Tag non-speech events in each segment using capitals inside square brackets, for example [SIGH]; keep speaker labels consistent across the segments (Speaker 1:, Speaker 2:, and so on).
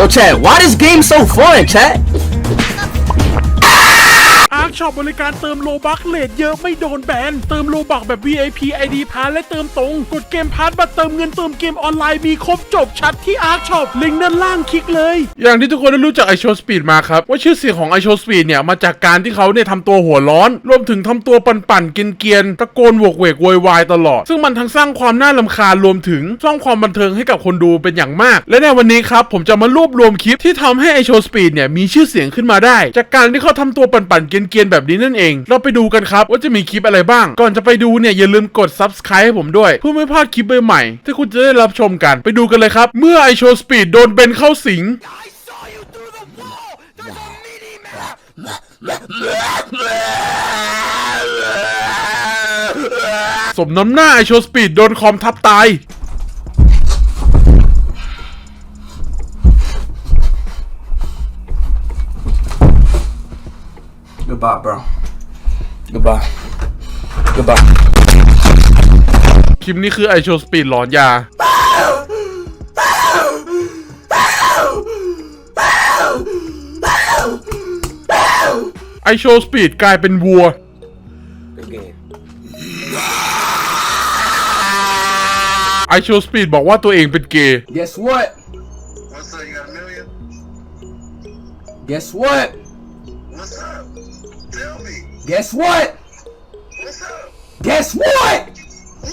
Speaker 1: Yo, chat, why this game so fun, chat?
Speaker 2: ช็อปบริการเติมโลบักเลทเยอะไม่โดนแบน เติมโลบักแบบ VIP ID พาและเติมตรง กดเกมพาร์บัตรเติมเงินเติมเกมออนไลน์มีครบจบชัดที่อาร์คช็อปลิงก์ด้านล่างคลิกเลย
Speaker 3: อย่างที่ทุกคนได้รู้จักไอโชสปีดมาครับ ว่าชื่อเสียงของไอโชสปีดเนี่ยมาจากการที่เขาเนี่ยทำตัวหัวร้อน รวมถึงทำตัวปั่นๆเกียนๆตะโกนโวกเวกโวยวายตลอด ซึ่งมันทั้งสร้างความน่าลำคาญรวมถึงสร้างความบันเทิงให้กับคนดูเป็นอย่างมาก และในวันนี้ครับผมจะมารวบรวมคลิปที่ทำให้ไอโชสปีดเนี่ยมีชื่อเสียงขึ้นมาได้ จากการที่เขาทำตัวปั่นๆเกียนแบบนี้นั่นเอง เราไปดูกันครับว่าจะมีคลิปอะไรบ้าง ก่อนจะไปดูเนี่ยอย่าลืมกด subscribe ให้ผมด้วยเพื่อไม่พลาดคลิปใหม่ๆที่คุณจะได้รับชมกันไปดูกันเลยครับ เมื่อไอโชว์สปีดโดนเบนเข้าสิง สมน้ำหน้าไอโชว์สปีดโดนคอมทับตาย
Speaker 1: Goodbye, bro. Goodbye. Goodbye.
Speaker 3: คลิปนี้คือไอโชสปีดหลอนยา ไอโชสปีดกลายเป็นวัวไอโชสปีดบอกว่าตัวเองเป็นเกย์
Speaker 1: Guess what?
Speaker 4: What's up? You got a million?
Speaker 1: Guess what?
Speaker 4: What's up? Tell me.
Speaker 1: Guess what?
Speaker 4: What's up?
Speaker 1: Guess what?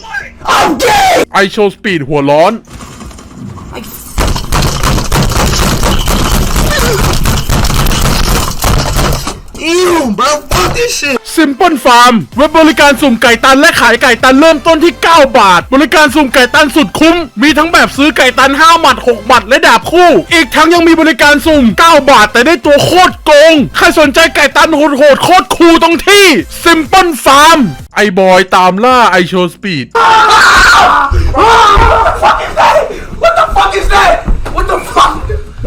Speaker 4: What?
Speaker 1: I'm gay!
Speaker 3: ไอโชสปีดหัวร้อน
Speaker 1: Fuck this shit.
Speaker 3: Simple Farm เว็บบริการสุ่มไก่ตันและขายไก่ตันเริ่มต้นที่ 9 บาท บริการสุ่มไก่ตันสุดคุ้ม มีทั้งแบบซื้อไก่ตัน 5 หมัด6บัตรและดาบคู่ อีกทั้งยังมีบริการสุ่ม 9 บาท แต่ได้ตัวโคตรโกง ใครสนใจไก่ตันโหดๆโคตรคูลตรงที่ Simple Farm ไอบอยตามล่าไอโชสปีด
Speaker 1: What the fuck is that? What the fuck?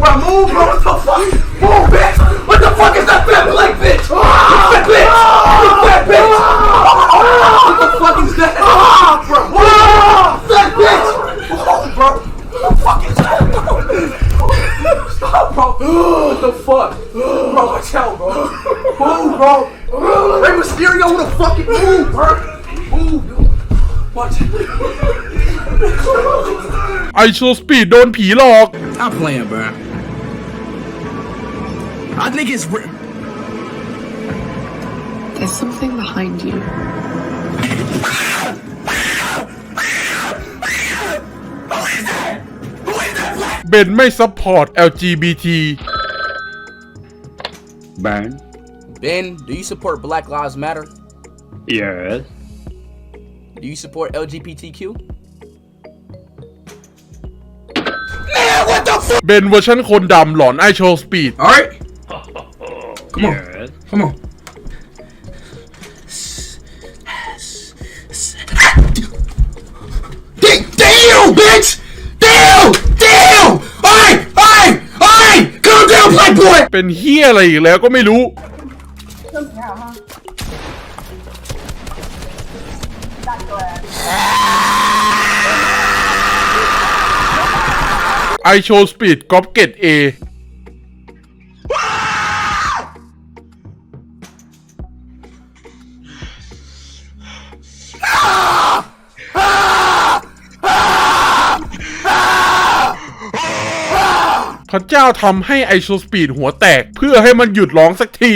Speaker 1: Bro, move, bro. What the fuck? Move, bitch. What the fuck is that fat black bitch?
Speaker 3: ไอโชสปีดโดนผีหลอก [LAUGHS]
Speaker 1: Stop playing, bro. I think it's. re-
Speaker 5: There's something behind you.
Speaker 3: เบนไม่ซัพพอร์ต LGBT
Speaker 6: Burn.
Speaker 1: Ben, do you support Black Lives Matter?
Speaker 6: Yes.
Speaker 1: Do you support LGBTQ?
Speaker 3: เบนเวอร์ชันคนดำหลอนไอโชสปีด
Speaker 1: All right. Come on.
Speaker 6: Yes.
Speaker 1: Come on. Damn, bitch! Damn! Damn! Alright! Alright! Alright! Calm down, black boy!
Speaker 3: เป็นเฮียอะไรอีกแล้วก็ไม่รู้ ไอโชสปีดก๊อปเกตเอพระเจ้าทำให้ไอโชสปีดหัวแตกเพื่อให้มันหยุดร้องสักที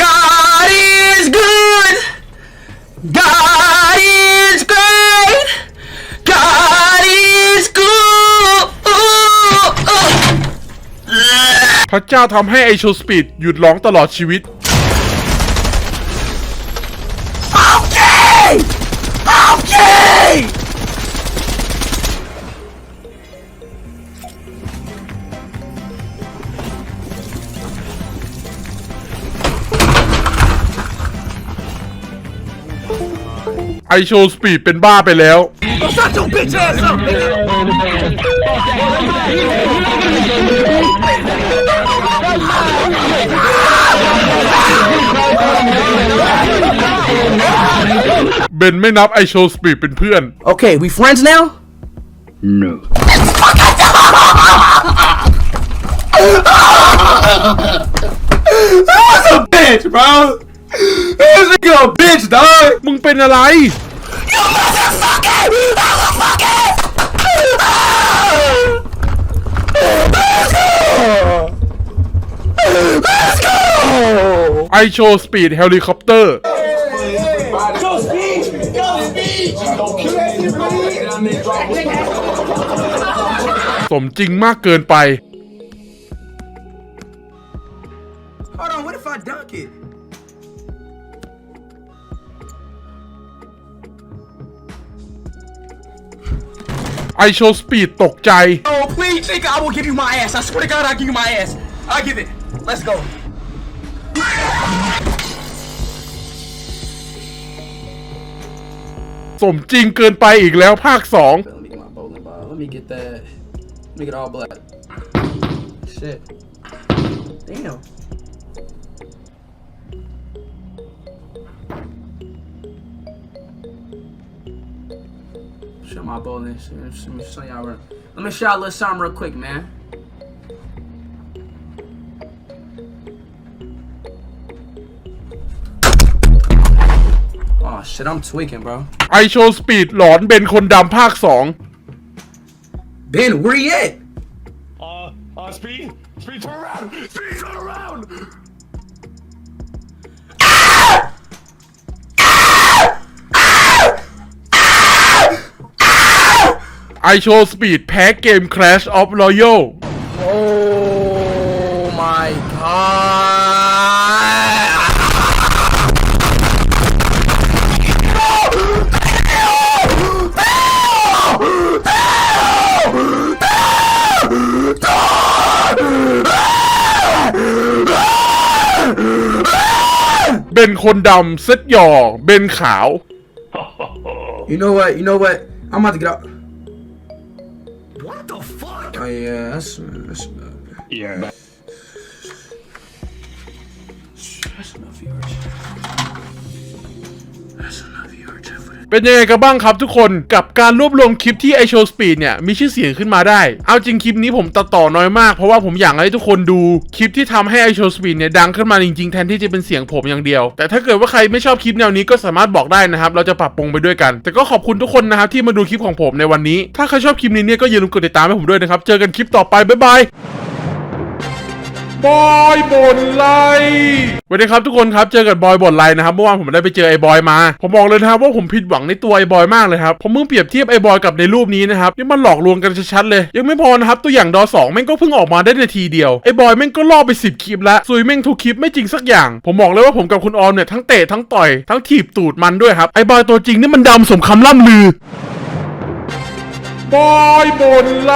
Speaker 1: God is good! God is
Speaker 3: พระเจ้าทำให้ไอโชสปีดหยุดร้องตลอดชีวิต
Speaker 1: Okay! Okay!
Speaker 3: ไอโชสปีดเป็นบ้าไปแล้ว
Speaker 1: Shut your bitch ass up, nigga!
Speaker 3: เบนไม่นับไอโชว์สปีดเป็นเพื่อน
Speaker 1: Okay, we friends now?
Speaker 6: No.
Speaker 1: That's a bitch, bro. This nigga a bitch, dog.
Speaker 3: มึงเป็นอะไร ไอ โชว์สปีดเฮลิคอปเตอร์
Speaker 1: Go speed! Go speed!
Speaker 3: สมจริงมากเกินไป
Speaker 1: Hold on, what if I dunk it?
Speaker 3: ไอโชว์สปีดตกใจ
Speaker 1: Oh, please, nigga, I will give you my ass. I swear to God, I'll give you my ass. I'll give it. Let's go.
Speaker 3: สมจริงเกินไปอีกแล้วภาค2
Speaker 1: Let me get my bowling ball. Let me get that. Let me get all black. Shit. Damn. Show my bowling. Let me show y'all. real- Let me show y'all a little something real quick, man. Oh shit, I'm tweaking, bro.
Speaker 3: ไอโชว์สปีดหลอนเบนคนดำภาค
Speaker 1: Ben, where you at?
Speaker 7: Uh, uh, speed, speed, turn around, speed, turn around.
Speaker 3: 2ไอโชว์สปีดแพ้เกม Clash of Royale เบนคนดำเซตหยอเบนขาว
Speaker 1: You know what? You know what? I'm about to get out.
Speaker 4: What the fuck?
Speaker 1: Oh yeah, that's that's,
Speaker 6: Yeah.
Speaker 1: that's enough viewers.
Speaker 3: เป็นยังไงกันบ้างครับทุกคนกับการรวบรวมคลิปที่ไอโชว์สปีดเนี่ยมีชื่อเสียงขึ้นมาได้ เอาจริงคลิปนี้ผมตัดต่อน้อยมาก เพราะว่าผมอยากให้ทุกคนดูคลิปที่ทำให้ไอโชว์สปีดเนี่ยดังขึ้นมาจริงๆ แทนที่จะเป็นเสียงผมอย่างเดียว แต่ถ้าเกิดว่าใครไม่ชอบคลิปแนวนี้ก็สามารถบอกได้นะครับ เราจะปรับปรุงไปด้วยกัน แต่ก็ขอบคุณทุกคนนะครับที่มาดูคลิปของผมในวันนี้ ถ้าใครชอบคลิปนี้เนี่ยก็อย่าลืมกดติดตามให้ผมด้วยนะครับ เจอกันคลิปต่อไปบ๊ายบาย บอยบนไลสวัสดีครับทุกคนครับเจอกับบอยบนไลนะครับเมื่อวานผมได้ไปเจอไอ้บอยมา ผมบอกเลยนะครับว่าผมผิดหวังในตัวไอ้บอยมากเลยครับผมเพิ่งเปรียบเทียบไอ้บอยกับในรูปนี้นะครับนี่มันหลอกลวงกันชัดๆเลย ยังไม่พอนะครับตัวอย่างดอสองแม่งก็เพิ่งออกมาได้นาทีเดียวไอ้บอยแม่งก็ล่อไป 10 คลิปแล้วซุยแม่งทุกคลิปไม่จริงสักอย่าง ผมบอกเลยว่าผมกับคุณออมเนี่ยทั้งเตะทั้งต่อยทั้งถีบตูดมันด้วยครับไอ้บอยตัวจริงนี่มันดำสมคำล่ำลือบอยบนไล